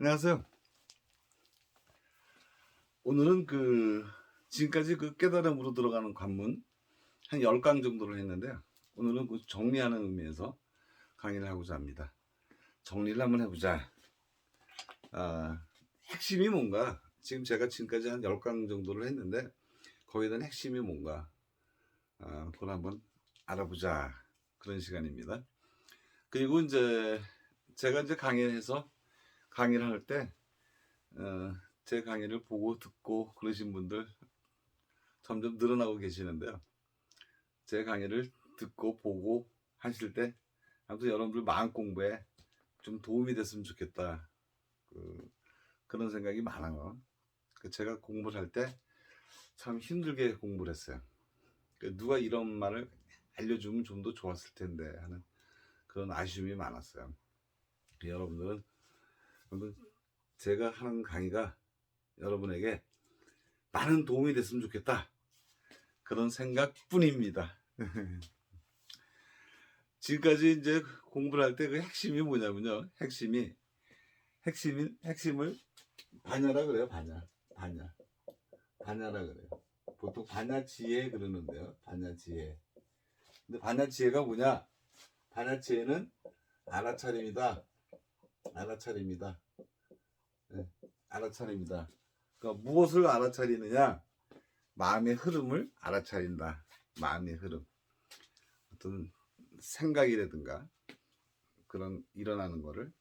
안녕하세요. 오늘은 그 지금까지 그 깨달음으로 들어가는 관문 한 10강 정도를 했는데요. 오늘은 그 정리하는 의미에서 강의를 하고자 합니다. 정리를 한번 해보자. 아, 핵심이 뭔가? 지금 제가 지금까지 한 10강 정도를 했는데 거기에 핵심이 뭔가? 아, 그걸 한번 알아보자. 그런 시간입니다. 그리고 이제 제가 이제 강의해서 강의를 할 때, 어, 제 강의를 보고 듣고 그러신 분들 점점 늘어나고 계시는데요. 제 강의를 듣고 보고 하실 때, 아무튼 여러분들 마음 공부에 좀 도움이 됐으면 좋겠다. 그, 그런 생각이 많아요. 그 제가 공부를 할 때 참 힘들게 공부를 했어요. 그 누가 이런 말을 알려주면 좀 더 좋았을 텐데 하는 그런 아쉬움이 많았어요. 여러분들은 여러분, 제가 하는 강의가 여러분에게 많은 도움이 됐으면 좋겠다. 그런 생각뿐입니다. 지금까지 이제 공부를 할 때 그 핵심이 뭐냐면요. 핵심이 핵심이 핵심을 반야라 그래요. 반야. 반야. 반야라 그래요. 보통 반야 지혜 그러는데요. 반야 지혜. 근데 반야 지혜가 뭐냐? 반야 지혜는 알아차림이다. 알아차립니다. 네, 알아차립니다. 그러니까 무엇을 알아차리느냐? 마음의 흐름을 알아차린다. 마음의 흐름. 어떤 생각이라든가 그런 일어나는 거를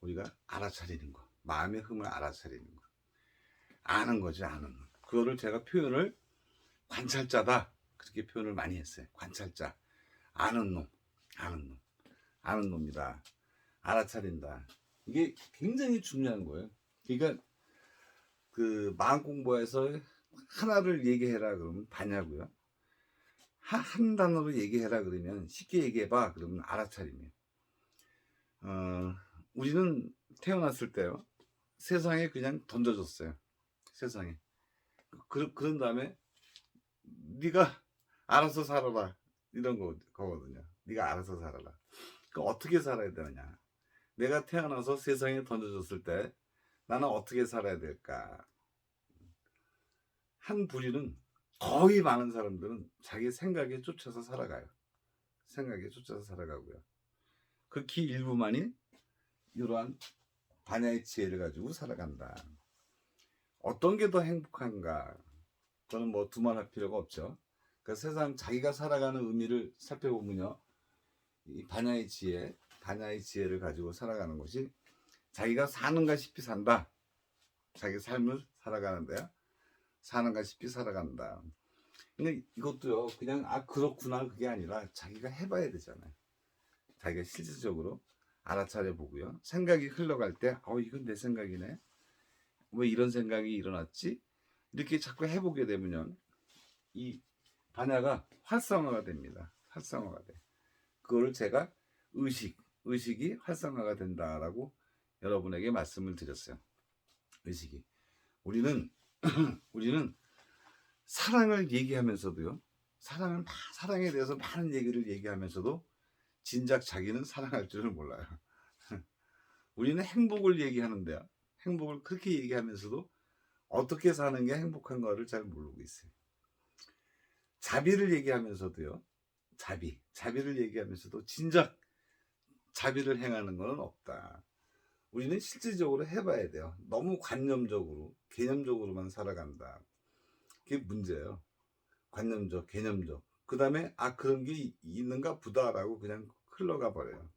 우리가 알아차리는 거. 마음의 흐름을 알아차리는 거. 아는 거지, 아는 거. 그거를 제가 표현을 관찰자다. 그렇게 표현을 많이 했어요. 관찰자. 아는 놈. 아는 놈. 아는 놈이다. 알아차린다. 이게 굉장히 중요한 거예요. 그러니까 그 마음 공부에서 하나를 얘기해라 그러면 반야고요. 하- 한 단어로 얘기해라 그러면 쉽게 얘기해봐 그러면 알아차림이에요. 어, 우리는 태어났을 때요 세상에 그냥 던져졌어요. 세상에. 그, 그런 다음에 네가 알아서 살아라 이런 거, 거거든요. 네가 알아서 살아라. 그 어떻게 살아야 되느냐? 내가 태어나서 세상에 던져졌을 때 나는 어떻게 살아야 될까? 한 부리는 거의 많은 사람들은 자기 생각에 쫓아서 살아가요. 생각에 쫓아서 살아가고요. 극히 일부만이 이러한 반야의 지혜를 가지고 살아간다. 어떤 게 더 행복한가? 저는 뭐 두말할 필요가 없죠. 그 세상 자기가 살아가는 의미를 살펴보면요. 이 반야의 지혜, 반야의 지혜를 가지고 살아가는 것이 자기가 사는가 싶이 산다. 자기 삶을 살아가는데요. 사는가 싶이 살아간다. 근데 이것도요, 그냥, 아, 그렇구나, 그게 아니라 자기가 해봐야 되잖아요. 자기가 실질적으로 알아차려 보고요. 생각이 흘러갈 때, 어, 이건 내 생각이네. 왜 이런 생각이 일어났지? 이렇게 자꾸 해보게 되면요. 이 반야가 활성화가 됩니다. 활성화가 돼. 그거를 제가 의식, 의식이 활성화가 된다라고 여러분에게 말씀을 드렸어요. 의식이. 우리는, 우리는 사랑을 얘기하면서도요, 사랑을, 막- 사랑에 대해서 많은 얘기를 얘기하면서도 진작 자기는 사랑할 줄을 몰라요. 우리는 행복을 얘기하는데요. 행복을 그렇게 얘기하면서도 어떻게 사는 게 행복한 거를 잘 모르고 있어요. 자비를 얘기하면서도요, 자비, 자비를 얘기하면서도 진작 자비를 행하는 것은 없다. 우리는 실질적으로 해봐야 돼요. 너무 관념적으로, 개념적으로만 살아간다. 그게 문제예요. 관념적, 개념적. 그 다음에, 아, 그런 게 이- 있는가 보다라고 그냥 흘러가 버려요.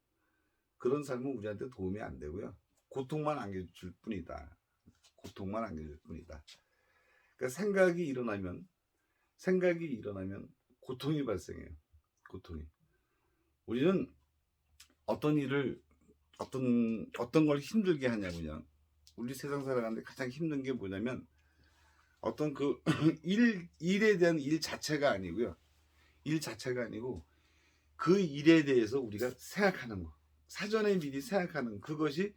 그런 삶은 우리한테 도움이 안 되고요. 고통만 안겨줄 뿐이다. 고통만 안겨줄 뿐이다. 그러니까 생각이 일어나면, 생각이 일어나면 고통이 발생해요. 고통이. 우리는 어떤 일을 어떤 어떤 걸 힘들게 하냐면요. 우리 세상 살아가는데 가장 힘든 게 뭐냐면 어떤 그 일 일에 대한 일 자체가 아니고요. 일 자체가 아니고 그 일에 대해서 우리가 생각하는 거. 사전에 미리 생각하는 그것이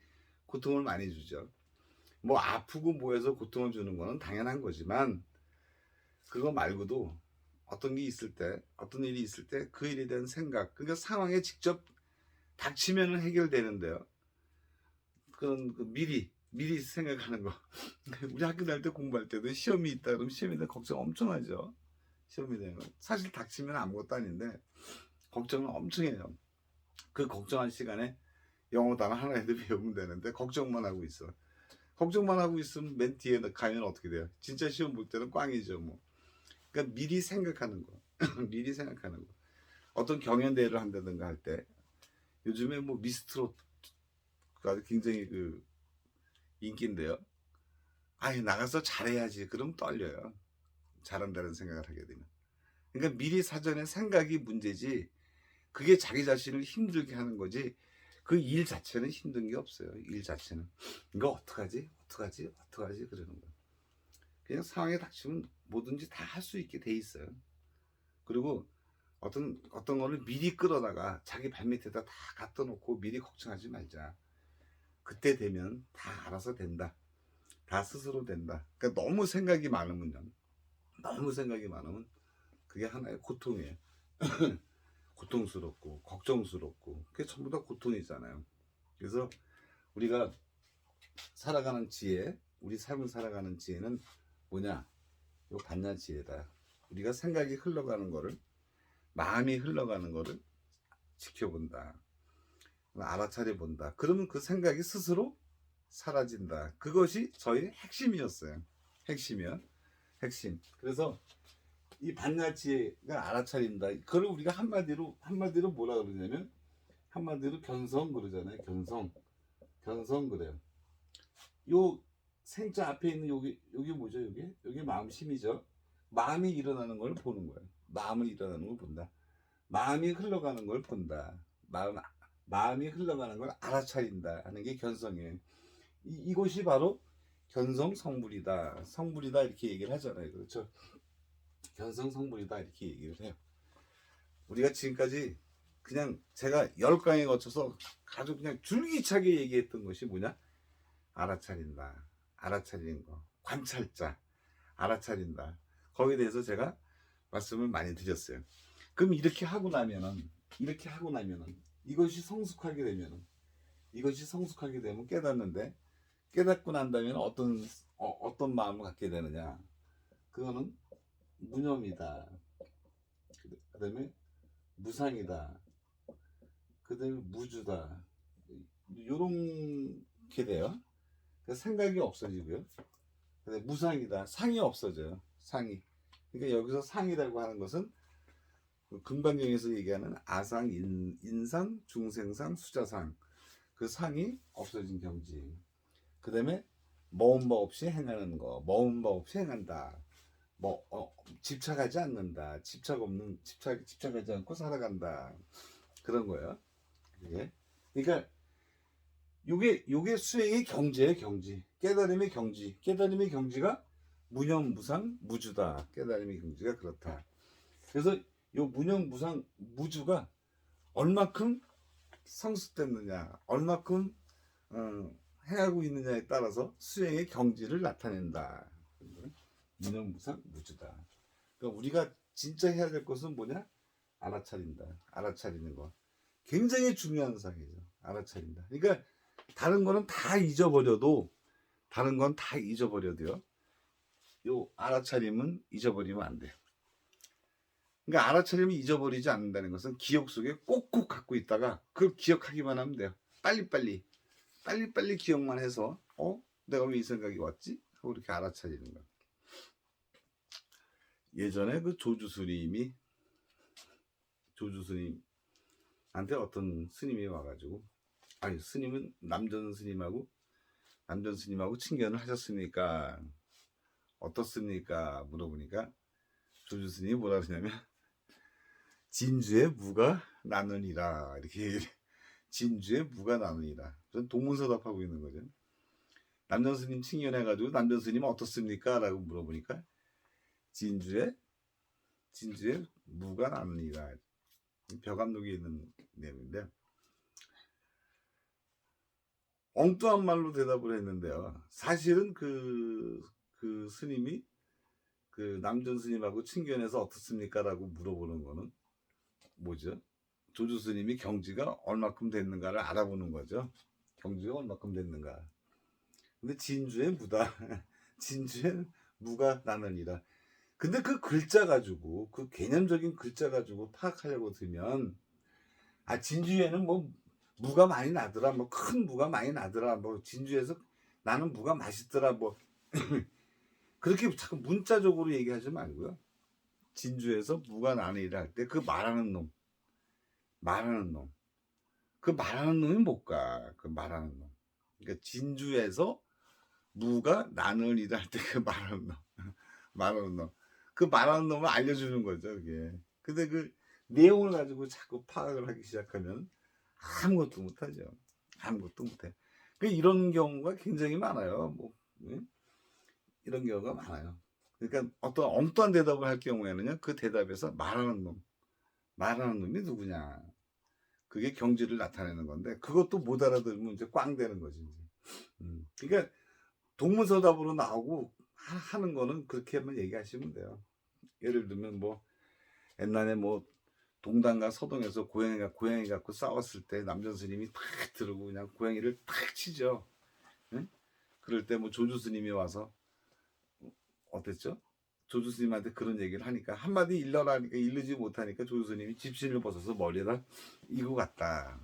고통을 많이 주죠. 뭐 아프고 뭐해서 고통을 주는 거는 당연한 거지만 그거 말고도 어떤 게 있을 때, 어떤 일이 있을 때 그 일에 대한 생각, 그러니까 상황에 직접 닥치면은 해결되는데요. 그런 그 미리 미리 생각하는 거. 우리 학교 다닐 때 공부할 때도 시험이 있다 그러면 시험에 대한 걱정 엄청 하죠. 시험에 대한 거. 사실 닥치면 아무것도 아닌데 걱정은 엄청 해요. 그 걱정한 시간에 영어 단어 하나라도 배우면 되는데 걱정만 하고 있어. 걱정만 하고 있으면 맨 뒤에 가면 어떻게 돼요? 진짜 시험 볼 때는 꽝이죠, 뭐. 그러니까 미리 생각하는 거. 미리 생각하는 거. 어떤 경연 대회를 한다든가 할 때 요즘에 뭐 미스트롯가 굉장히 그 인기인데요. 아예 나가서 잘해야지. 그럼 떨려요. 잘한다는 생각을 하게 되면. 그러니까 미리 사전에 생각이 문제지. 그게 자기 자신을 힘들게 하는 거지. 그 일 자체는 힘든 게 없어요. 일 자체는. 이거 어떡하지? 어떡하지? 어떡하지? 그러는 거예요. 그냥 상황에 닥치면 뭐든지 다 할 수 있게 돼 있어요. 그리고 어떤 어떤 거를 미리 끌어다가 자기 발밑에다 다 갖다 놓고 미리 걱정하지 말자. 그때 되면 다 알아서 된다. 다 스스로 된다. 그러니까 너무 생각이 많으면요. 너무 생각이 많으면 그게 하나의 고통이에요. 고통스럽고 걱정스럽고 그게 전부 다 고통이잖아요. 그래서 우리가 살아가는 지혜, 우리 삶을 살아가는 지혜는 뭐냐? 요 반야 지혜다. 우리가 생각이 흘러가는 거를 마음이 흘러가는 거를 지켜본다. 알아차려 본다. 그러면 그 생각이 스스로 사라진다. 그것이 저희 핵심이었어요. 핵심이야. 핵심. 그래서 이 반야지혜가 알아차린다. 그걸 우리가 한마디로 한마디로 뭐라 그러냐면 한마디로 견성 그러잖아요. 견성. 견성 그래요. 요 생자 앞에 있는 여기 여기 뭐죠? 여기 여기 마음심이죠. 마음이 일어나는 걸 보는 거예요. 마음을 일어나는 걸 본다. 마음이 흘러가는 걸 본다. 마음 마음이 흘러가는 걸 알아차린다 하는 게 견성이에요. 이, 이것이 바로 견성 성불이다. 성불이다 이렇게 얘기를 하잖아요. 그렇죠? 견성 성불이다 이렇게 얘기를 해요. 우리가 지금까지 그냥 제가 열 강에 거쳐서 아주 그냥 줄기차게 얘기했던 것이 뭐냐? 알아차린다. 알아차리는 거. 관찰자. 알아차린다. 거기에 대해서 제가 말씀을 많이 드렸어요. 그럼 이렇게 하고 나면은 이렇게 하고 나면은 이것이 성숙하게 되면은 이것이 성숙하게 되면 깨닫는데 깨닫고 난 다음에 어떤 어, 떤 마음을 갖게 되느냐. 그거는 무념이다. 그 다음에 무상이다. 그 다음에 무주다. 요렇게 돼요. 그 생각이 없어지고요. 그다음에 무상이다. 상이 없어져요. 상이 그러니까 여기서 상이라고 하는 것은 그 금방경에서 얘기하는 아상, 인, 인상, 중생상, 수자상 그 상이 없어진 경지. 그 다음에 머운 바 없이 행하는 거, 머운 바 없이 행한다. 뭐 어, 집착하지 않는다. 집착 없는 집착 집착하지 않고 살아간다. 그런 거예요. 이게 그러니까 요게 요게 수행의 경지예요, 경지. 깨달음의 경지. 깨달음의 경지가 무념 무상 무주다. 깨달음의 경지가 그렇다. 그래서 요 무념 무상 무주가 얼마큼 성숙됐느냐, 얼마큼 어, 해하고 있느냐에 따라서 수행의 경지를 나타낸다. 무념 무상 무주다. 그러니까 우리가 진짜 해야 될 것은 뭐냐? 알아차린다. 알아차리는 거. 굉장히 중요한 사항이죠. 알아차린다. 그러니까 다른 거는 다 잊어버려도 다른 건 다 잊어버려도요. 요 알아차림은 잊어버리면 안 돼요. 그러니까 알아차리면 잊어버리지 않는다는 것은 기억 속에 꼭꼭 갖고 있다가 그걸 기억하기만 하면 돼요. 빨리빨리. 빨리빨리 기억만 해서 어? 내가 왜 이 생각이 왔지? 하고 이렇게 알아차리는 거야. 예전에 그 조주 스님이 조주 스님한테 어떤 스님이 와가지고 아니 스님은 남전 스님하고 남전 스님하고 친견을 하셨습니까? 어떻습니까? 물어보니까 조주 스님이 뭐라 그러냐면 진주의 무가 나누니라 이렇게. 진주의 무가 나누니라 전 동문서답하고 있는 거죠 남전 스님 칭견해가지고 남전 스님 어떻습니까? 라고 물어보니까 진주의 진주의 무가 나누니라 벼감독에 있는 내용인데 엉뚱한 말로 대답을 했는데요 사실은 그, 그 스님이 그 남전 스님하고 친견해서 어떻습니까? 라고 물어보는 거는 뭐죠? 조주 스님이 경지가 얼마큼 됐는가를 알아보는 거죠. 경지가 얼마큼 됐는가. 근데 진주에 무다. 진주에 무가 나느니라. 근데 그 글자 가지고 그 개념적인 글자 가지고 파악하려고 들면 아 진주에는 뭐 무가 많이 나더라. 뭐 큰 무가 많이 나더라. 뭐 진주에서 나는 무가 맛있더라. 뭐 그렇게 자꾸 문자적으로 얘기하지 말고요. 진주에서 무가 나느니라 할때 그 말하는 놈 말하는 놈. 그 말하는 놈이 뭘까? 그 말하는 놈. 그러니까 진주에서 무가 나누리라 할때 그 말하는 놈. 말하는 놈. 그 말하는 놈을 알려주는 거죠, 그게. 근데 그 내용을 가지고 자꾸 파악을 하기 시작하면 아무것도 못하죠. 아무것도 못해. 그 이런 경우가 굉장히 많아요. 뭐, 응? 이런 경우가 많아요. 그러니까 어떤 엉뚱한 대답을 할 경우에는요, 그 대답에서 말하는 놈. 말하는 놈이 누구냐. 그게 경지를 나타내는 건데 그것도 못 알아들으면 이제 꽝 되는 거지. 음. 그러니까 동문서답으로 나오고 하- 하는 거는 그렇게만 얘기하시면 돼요. 예를 들면 뭐 옛날에 뭐 동당과 서동에서 고양이가 고양이 갖고 싸웠을 때 남전 스님이 탁 들고 그냥 고양이를 탁 치죠. 응? 그럴 때 뭐 조주 스님이 와서 어땠죠? 조주 스님한테 그런 얘기를 하니까 한마디 일러라니까 일르지 못하니까 조주 스님이 집신을 벗어서 머리에다 이고 갔다.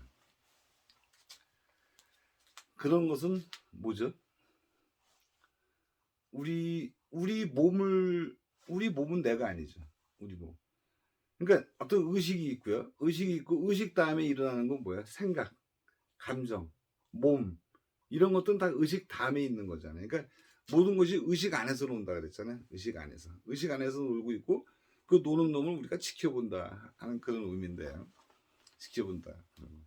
그런 것은 뭐죠? 우리 우리 몸을 우리 몸은 내가 아니죠. 우리 몸. 그러니까 어떤 의식이 있고요. 의식이 있고 의식 다음에 일어나는 건 뭐야? 생각, 감정, 몸 이런 것들은 다 의식 다음에 있는 거잖아요. 그러니까 모든 것이 의식 안에서 논다 그랬잖아요. 의식 안에서. 의식 안에서 놀고 있고 그 노는 놈을 우리가 지켜본다 하는 그런 의미인데요. 지켜본다. 음.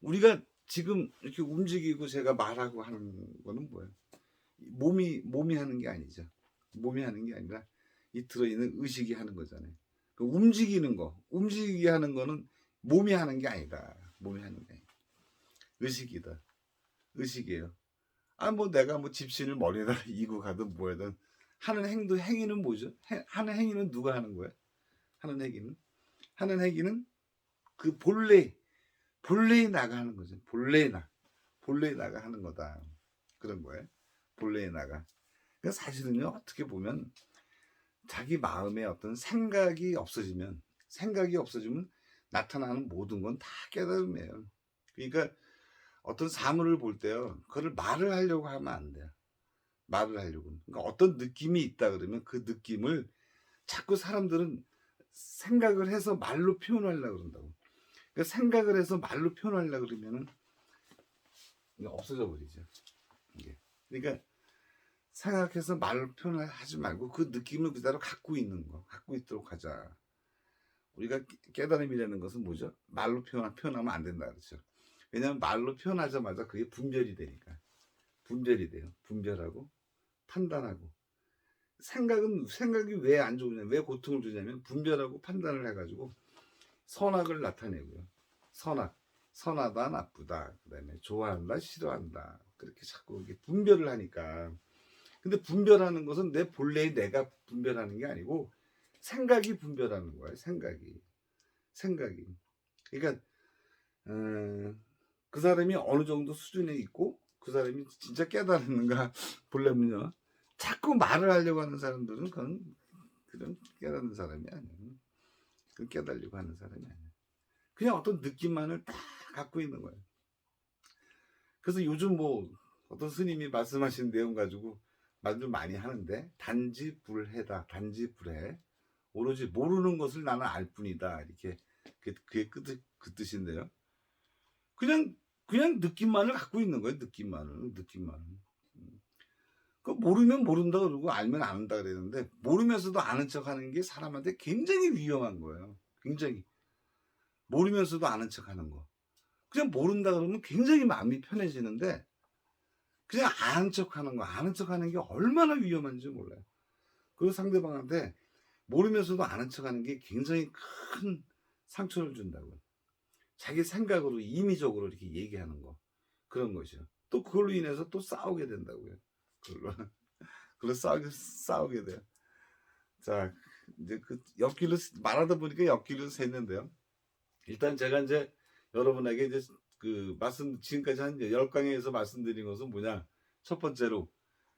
우리가 지금 이렇게 움직이고 제가 말하고 하는 거는 뭐예요? 몸이 몸이 하는 게 아니죠. 몸이 하는 게 아니라 이 들어있는 의식이 하는 거잖아요. 그 움직이는 거, 움직이게 하는 거는 몸이 하는 게 아니다. 몸이 하는 게 아니다. 의식이다. 의식이에요. 아, 뭐 내가 뭐 집신을 머리에다 이고 가든 뭐하든 하는 행도 행위는 뭐죠? 해- 하는 행위는 누가 하는 거야? 하는 행위는 하는 행위는 그 본래 본래에 나가 하는 거죠. 본래에 나 본래에 나가 하는 거다. 그런 거예요. 본래에 나가. 그러니까 사실은요 어떻게 보면 자기 마음에 어떤 생각이 없어지면 생각이 없어지면 나타나는 모든 건 다 깨달음이에요. 그러니까 어떤 사물을 볼 때요, 그걸 말을 하려고 하면 안 돼요. 말을 하려고. 그러니까 어떤 느낌이 있다 그러면 그 느낌을 자꾸 사람들은 생각을 해서 말로 표현하려고 그런다고. 그러니까 생각을 해서 말로 표현하려고 그러면은 없어져 버리죠. 그러니까 생각해서 말로 표현을 하지 말고 그 느낌을 그대로 갖고 있는 거, 갖고 있도록 하자. 우리가 깨- 깨달음이라는 것은 뭐죠? 말로 표현, 표현하면 안 된다 그렇죠. 왜냐하면 말로 표현하자마자 그게 분별이 되니까. 분별이 돼요. 분별하고 판단하고. 생각은 생각이 왜 안 좋으냐, 왜 고통을 주냐면 분별하고 판단을 해가지고 선악을 나타내고요. 선악, 선하다, 나쁘다, 그다음에 좋아한다, 싫어한다. 그렇게 자꾸 이렇게 분별을 하니까. 근데 분별하는 것은 내 본래의 내가 분별하는 게 아니고 생각이 분별하는 거예요. 생각이, 생각이. 그러니까 어, 그 사람이 어느 정도 수준에 있고 그 사람이 진짜 깨달았는가 보려면요. 자꾸 말을 하려고 하는 사람들은 그건 그런 깨닫는 사람이 아니에요. 그 깨달으려고 하는 사람이 아니에요. 그냥 어떤 느낌만을 딱 갖고 있는 거예요. 그래서 요즘 뭐 어떤 스님이 말씀하신 내용 가지고 말들 많이 하는데 단지 불해다. 단지 불해. 오로지 모르는 것을 나는 알 뿐이다. 이렇게 그게, 그게 그, 그 뜻인데요. 그냥 그냥 느낌만을 갖고 있는 거예요. 느낌만을 느낌만. 음. 그 모르면 모른다 그러고 알면 안다 그랬는데 모르면서도 아는 척하는 게 사람한테 굉장히 위험한 거예요. 굉장히 모르면서도 아는 척하는 거. 그냥 모른다 그러면 굉장히 마음이 편해지는데 그냥 아는 척하는 거, 아는 척하는 게 얼마나 위험한지 몰라요. 그리고 상대방한테 모르면서도 아는 척하는 게 굉장히 큰 상처를 준다고요. 자기 생각으로 임의적으로 이렇게 얘기하는 거 그런 것이요. 또 그걸로 인해서 또 싸우게 된다고요. 그걸로 그걸로 싸우게 싸우게 돼요. 자 이제 그 옆길로 말하다 보니까 옆길로 샜는데요. 일단 제가 이제 여러분에게 이제 그 말씀 지금까지 한 열 강의에서 말씀드린 것은 뭐냐 첫 번째로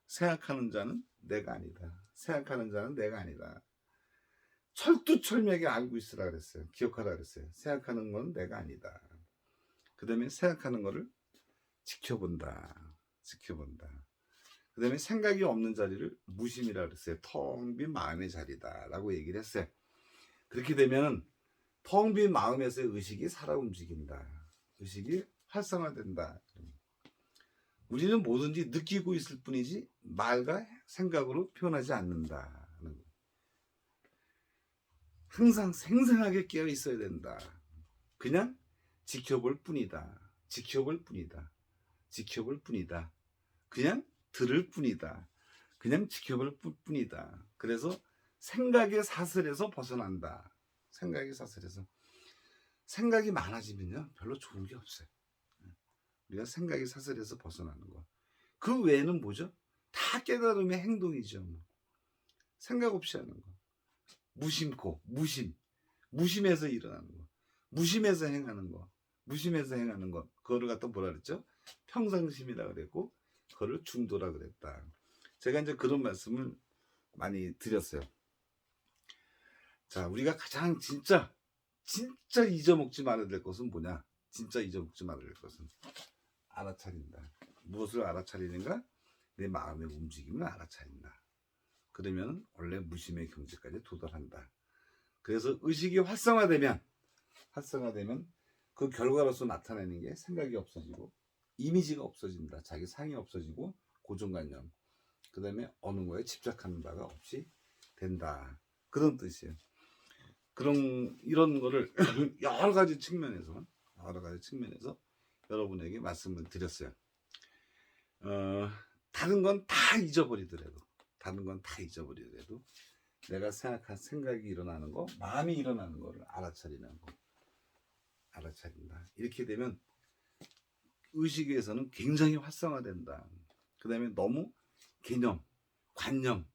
생각하는 자는 내가 아니다. 생각하는 자는 내가 아니다. 철두철미하게 알고 있으라 그랬어요. 기억하라 그랬어요. 생각하는 건 내가 아니다. 그 다음에 생각하는 거를 지켜본다. 지켜본다. 그 다음에 생각이 없는 자리를 무심이라 그랬어요. 텅 빈 마음의 자리다. 라고 얘기를 했어요. 그렇게 되면 텅 빈 마음에서의 의식이 살아 움직인다. 의식이 활성화된다. 우리는 뭐든지 느끼고 있을 뿐이지 말과 생각으로 표현하지 않는다. 항상 생생하게 깨어 있어야 된다. 그냥 지켜볼 뿐이다. 지켜볼 뿐이다. 지켜볼 뿐이다. 그냥 들을 뿐이다. 그냥 지켜볼 뿐- 뿐이다. 그래서 생각의 사슬에서 벗어난다. 생각의 사슬에서. 생각이 많아지면요. 별로 좋은 게 없어요. 우리가 생각의 사슬에서 벗어나는 거. 그 외에는 뭐죠? 다 깨달음의 행동이죠. 뭐. 생각 없이 하는 거. 무심코, 무심. 무심해서 일어나는 거. 무심해서 행하는 거. 무심해서 행하는 거. 그거를 갖다 뭐라 그랬죠? 평상심이라 그랬고, 그거를 중도라 그랬다. 제가 이제 그런 말씀을 많이 드렸어요. 자, 우리가 가장 진짜, 진짜 잊어먹지 말아야 될 것은 뭐냐? 진짜 잊어먹지 말아야 될 것은 알아차린다. 무엇을 알아차리는가? 내 마음의 움직임을 알아차린다. 그러면 원래 무심의 경지까지 도달한다. 그래서 의식이 활성화되면 활성화되면 그 결과로서 나타내는 게 생각이 없어지고 이미지가 없어진다. 자기 상이 없어지고 고정관념. 그 다음에 어느 거에 집착하는 바가 없이 된다. 그런 뜻이에요. 그런 이런 거를 여러 가지 측면에서 여러 가지 측면에서 여러분에게 말씀을 드렸어요. 어, 다른 건 다 잊어버리더라도 다른 건다 잊어버리더라도 내가 생각한 생각이 일어나는 거, 마음이 일어나는 거를 알아차리는 거, 알아차린다. 이렇게 되면 의식에서는 굉장히 활성화된다. 그 다음에 너무 개념, 관념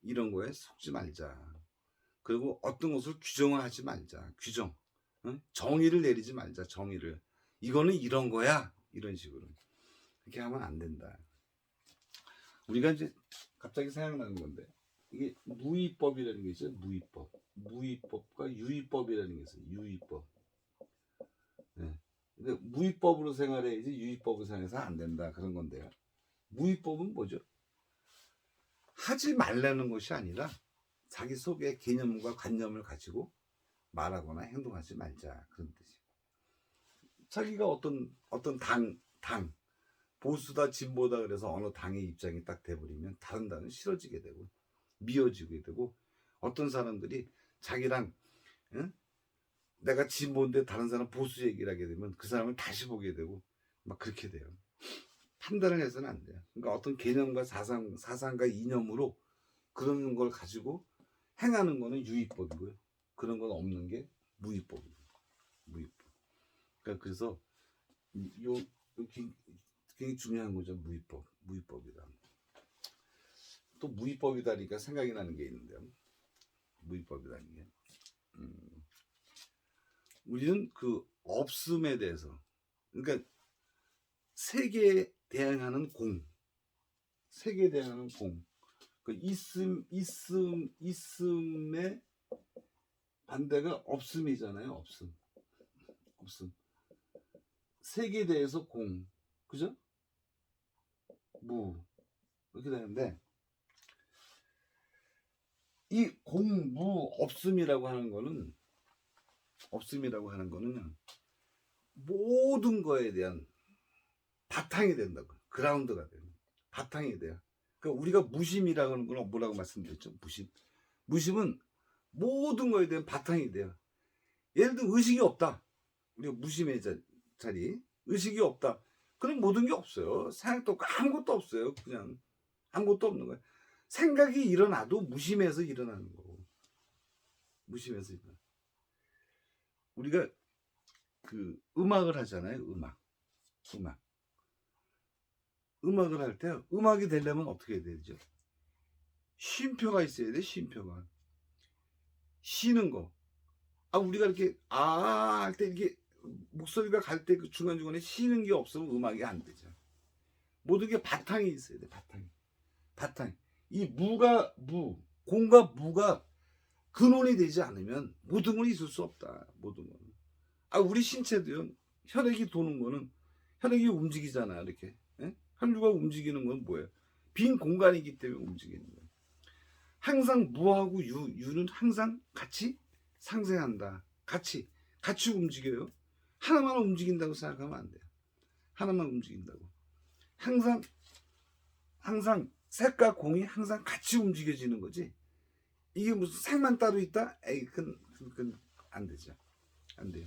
이런 거에 속지 말자. 그리고 어떤 것을 규정을 하지 말자. 규정, 응? 정의를 내리지 말자. 정의를 이거는 이런 거야. 이런 식으로 이렇게 하면 안 된다. 우리가 이제 갑자기 생각나는 건데 이게 무위법이라는 게 있어요. 무위법. 무위법과 유위법이라는 게 있어요. 유위법. 네. 근데 무위법으로 생활해야지 유위법으로 생활해서 안 된다 그런 건데요. 무위법은 뭐죠? 하지 말라는 것이 아니라 자기 속에 개념과 관념을 가지고 말하거나 행동하지 말자 그런 뜻이에요. 자기가 어떤 어떤 당 당 보수다 진보다 그래서 어느 당의 입장이 딱 돼버리면 다른 당은 싫어지게 되고 미워지게 되고 어떤 사람들이 자기랑 응? 내가 진보인데 다른 사람 보수 얘기를 하게 되면 그 사람을 다시 보게 되고 막 그렇게 돼요. 판단을 해서는 안 돼요. 그러니까 어떤 개념과 사상, 사상과 이념으로 그런 걸 가지고 행하는 거는 유의법이고요. 그런 건 없는 게 무의법이에요. 무의법. 그러니까 그래서 요, 요 굉- 굉장히 중요한 거죠. 무의법. 무의법이다. 또 무의법이다니까 생각이 나는 게 있는데요. 무의법이라는 게. 음. 우리는 그 없음에 대해서 그러니까 세계에 대항하는 공 세계에 대항하는 공 그 있음 있음 있음의 반대가 없음이잖아요 없음 없음 세계에 대해서 공 그죠 무 이렇게 되는데 이 공무 없음이라고 하는 거는 없음이라고 하는 거는 모든 거에 대한 바탕이 된다고 그라운드가 돼요. 바탕이 돼요 그러니까 우리가 무심이라고 하는 건 뭐라고 말씀드렸죠? 무심. 무심은 모든 거에 대한 바탕이 돼요 예를 들어 의식이 없다. 우리가 무심의 자, 자리. 의식이 없다 그럼 모든 게 없어요 생각도 없고 아무것도 없어요 그냥 아무것도 없는 거예요 생각이 일어나도 무심해서 일어나는 거고 무심해서 일어나 우리가 그 음악을 하잖아요. 음악. 음악. 음악을 할 때 음악이 되려면 어떻게 해야 되죠? 쉼표가 있어야 돼. 쉼표가. 쉬는 거. 아 우리가 이렇게 아 할 때 이렇게 목소리가 갈 때 그 중간중간에 쉬는 게 없으면 음악이 안 되죠. 모든 게 바탕이 있어야 돼. 바탕이. 바탕. 이 무가 무, 공과 무가 근원이 되지 않으면 모든 건 있을 수 없다. 모든 건. 아 우리 신체도요. 혈액이 도는 거는 혈액이 움직이잖아. 이렇게. 예? 혈류가 움직이는 건 뭐예요? 빈 공간이기 때문에 움직이는 거예요. 항상 무하고 유, 유는 항상 같이 상생한다. 같이 같이 움직여요. 하나만 움직인다고 생각하면 안 돼요. 하나만 움직인다고. 항상 항상 색과 공이 항상 같이 움직여지는 거지. 이게 무슨 색만 따로 있다? 에이, 그건, 그건 안 되죠. 안 돼요.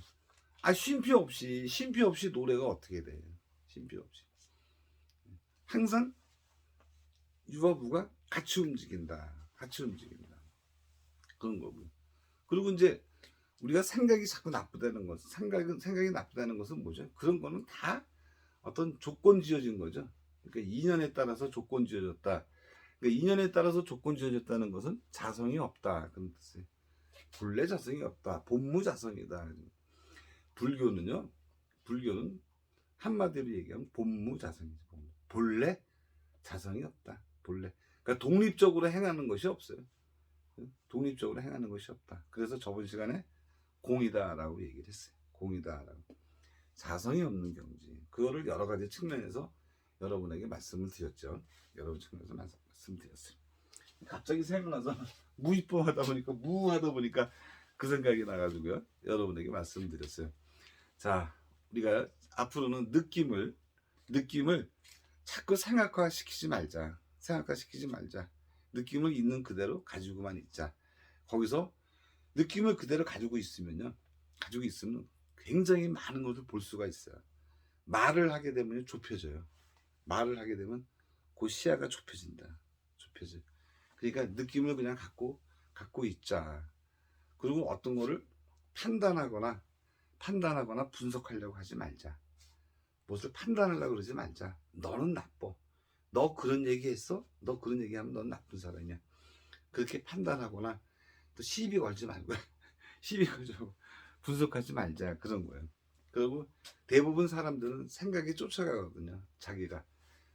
아, 쉼표 없이, 쉼표 없이 노래가 어떻게 돼요? 쉼표 없이. 항상 유와 무가 같이 움직인다. 같이 움직인다. 그런 거고요. 그리고 이제 우리가 생각이 자꾸 나쁘다는 것, 생각은, 생각이 나쁘다는 것은 뭐죠? 그런 거는 다 어떤 조건 지어진 거죠. 그러니까 인연에 따라서 조건 지어졌다. 그러니까 인연에 따라서 조건 지어졌다는 것은 자성이 없다. 그런 뜻이에요. 본래 자성이 없다. 본무 자성이다. 불교는요. 불교는 한마디로 얘기하면 본무 자성이죠. 본래 자성이 없다. 본래. 그러니까 독립적으로 행하는 것이 없어요. 독립적으로 행하는 것이 없다. 그래서 저번 시간에 공이다라고 얘기를 했어요. 공이다라고. 자성이 없는 경지. 그거를 여러 가지 측면에서 여러분에게 말씀을 드렸죠. 여러 측면에서 말씀- 말씀드렸어요. 갑자기 생각나서 무이쁨하다 보니까 무하다 보니까 그 생각이 나가지고요. 여러분에게 말씀드렸어요. 자, 우리가 앞으로는 느낌을 느낌을 자꾸 생각화시키지 말자. 생각화시키지 말자. 느낌을 있는 그대로 가지고만 있자. 거기서 느낌을 그대로 가지고 있으면요. 가지고 있으면 굉장히 많은 것을 볼 수가 있어요. 말을 하게 되면 좁혀져요. 말을 하게 되면 그 시야가 좁혀진다. 좁혀져. 그러니까 느낌을 그냥 갖고 갖고 있자. 그리고 어떤 거를 판단하거나 판단하거나 분석하려고 하지 말자. 무엇을 판단하려고 그러지 말자. 너는 나빠. 너 그런 얘기 했어? 너 그런 얘기 하면 넌 나쁜 사람이야. 그렇게 판단하거나 또 시비 걸지 말고 시비 걸고 분석하지 말자 그런 거예요. 그리고 대부분 사람들은 생각이 쫓아가거든요. 자기가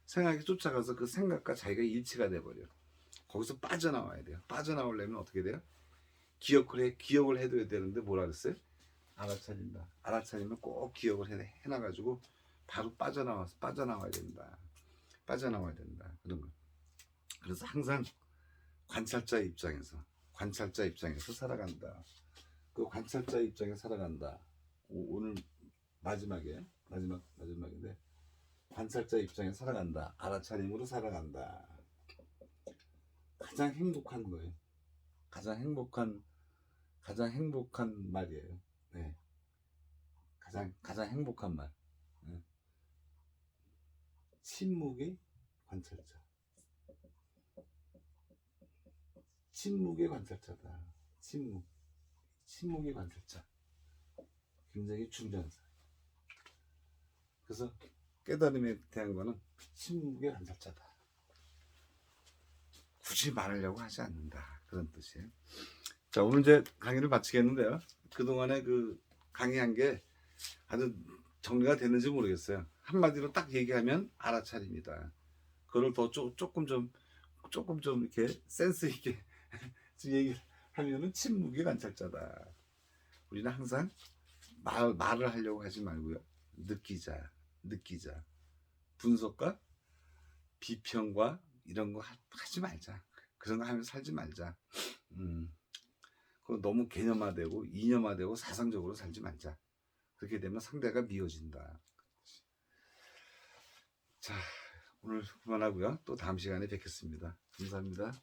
생각이 쫓아가서 그 생각과 자기가 일치가 돼버려. 요 거기서 빠져나와야 돼요. 빠져나오려면 어떻게 돼요? 기억을 해 기억을 해둬야 되는데 뭐라 그랬어요? 알아차린다. 알아차리면 꼭 기억을 해 해놔가지고 바로 빠져나와서 빠져나와야 된다. 빠져나와야 된다. 그런 거. 그래서 항상 관찰자 입장에서 관찰자 입장에서 살아간다. 그 관찰자 입장에 살아간다. 오, 오늘 마지막에 마지막 마지막인데 관찰자 입장에 살아간다. 알아차림으로 살아간다. 가장 행복한 거예요. 가장 행복한 가장 행복한 말이에요. 네. 가장 가장 행복한 말. 네. 침묵의 관찰자. 침묵의 관찰자다. 침묵. 침묵의 관찰자. 굉장히 중요한 사람. 그래서 깨달음에 대한 거는 침묵의 관찰자다. 굳이 말하려고 하지 않는다. 그런 뜻이에요. 자, 오늘 이제 강의를 마치겠는데요. 그동안에 그 강의한 게 아주 정리가 됐는지 모르겠어요. 한마디로 딱 얘기하면 알아차립니다. 그걸 더 쪼, 조금 좀 조금 좀 이렇게 센스 있게 좀 얘기하면은 침묵의 관찰자다. 우리는 항상 말, 말을 하려고 하지 말고요. 느끼자, 느끼자. 분석과 비평과 이런 거 하- 하지 말자. 그런 거 하면서 살지 말자. 음. 그거 너무 개념화되고 이념화되고 사상적으로 살지 말자. 그렇게 되면 상대가 미워진다. 자, 오늘 그만하고요. 또 다음 시간에 뵙겠습니다. 감사합니다.